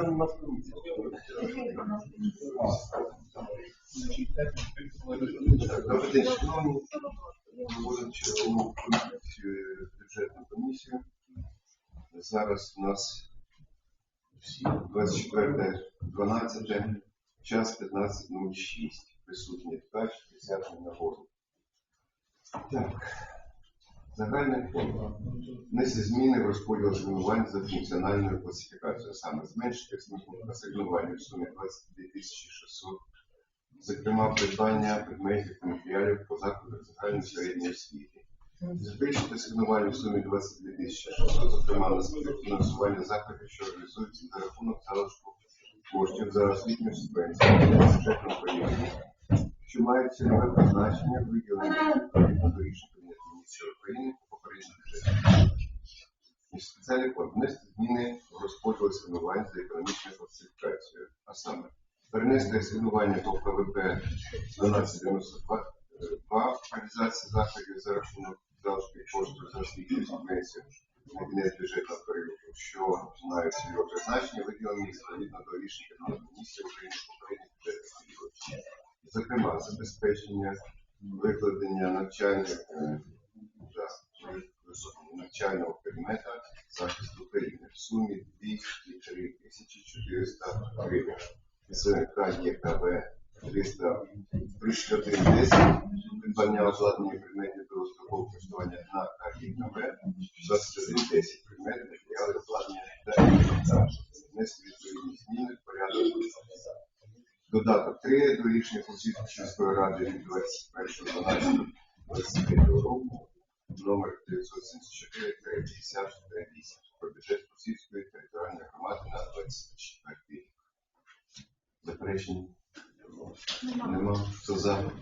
це у нас день, шановні. Проводимо чергову бюджетну комісію. Зараз у нас 24.12, час 15.06. Присутні ткач, присяжний на голову. Так. Загальний фонд. Внести зміни в розподіл асигнувань за функціональною класифікацією, саме зменшити асигнування в сумі 22 600 зокрема придбання предметів та матеріалів по закладах загальної середньої освіти. Збільшити асигнування в сумі 22 тисячі 600, зокрема на фінансування закладів, що реалізуються за рахунок залишку коштів за освітню субвенцію для бюджетного періоду, що мають цільове призначення виділення відповідно до рішень Кабінету міністрів України по попередньому бюджету. Спеціальний фонд внести зміни в розподіл асигнувань за економічною класифікацією, а саме перенести асигнування по КВП 1292 е, реалізації заходів за рахунок залишків коштів за освітню субвенцію на кінець бюджетного періоду, що мають цільове призначення, виділені відповідно до Кабінету міністрів України по попередніх бюджетних. Зокрема, забезпечення викладення навчальних сумі 203 тисячі 400 гривень. З КЄКВ 300 3110 придбання обладнання предметів довгострокового користування на КЄКВ 2110 предметів матеріали обладнання та інвентар. Внести відповідні зміни в порядок. Додаток 3 до рішення Конституційної сільської ради від 21.12.25 року номер 974 50 8 про бюджет Російської територіальної громади на 24 рік. Заперечень нема. Хто за?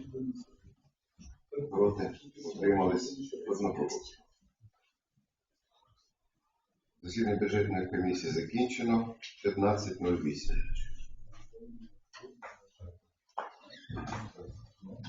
Проти? Утримались? Одноголосно. Засідання бюджетної комісії закінчено 15.08.